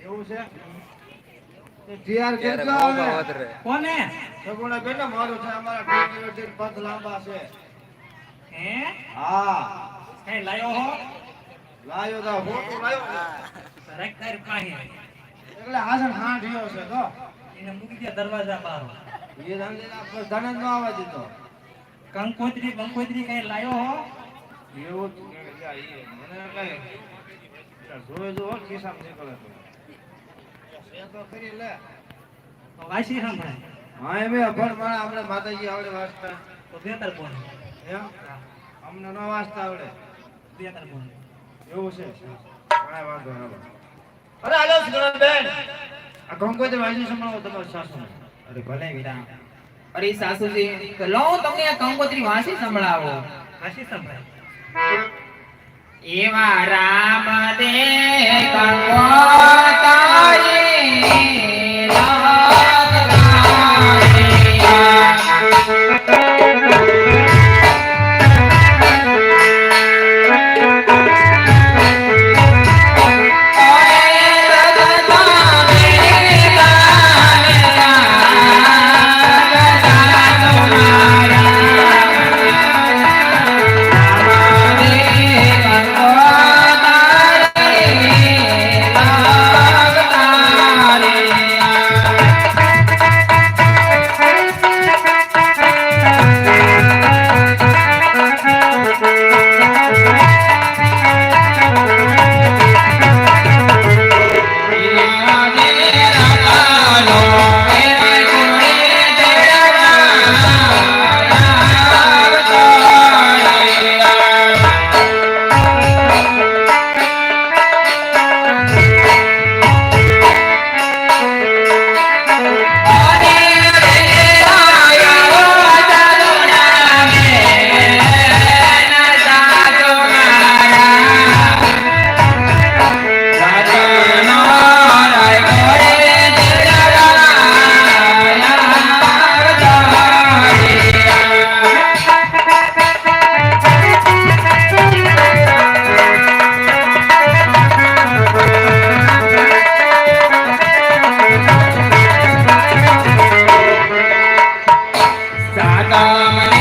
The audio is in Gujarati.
એવું છે? જીઆર ત્યારે કરજો મોંઘા હવે? વધરે. કોને? સગુણા બેટા મારું છે અમારા કિલોમીટર પદ લાંબા છે. હે? હા. કઈ લાયો હો? લાયો તો ફોટો લાયો ને. રાખ તારી એટલે હાસન હાંડ રહ્યો છે તો. એને મૂકી દે દરવાજા બહાર એ પર ન આવવા દીધો કંકોત્રી કંકોત્રી કઈ લાયો હો? એવું મને કઈ જોઈ જો ખિસ્સામાં નીકળે તો. કરી લે વાસી સંભળાય હા એમ અભણ માણે આપણે માતાજી આવડે વાંચતા. તો બે તાર એમ? અમને ન વાંચતા આવડે. બે તાર એવું છે? કાંઈ વાંધો ના અરે હાલો આ વાંચી સંભળાવો તમારા સાસુ અરે ભલે વીરા અરે સાસુજી લો તમને આ કંકોત્રી વાંચી સંભળાવો. વાંચી સંભળાય. એવા રામ Agora. ராமன்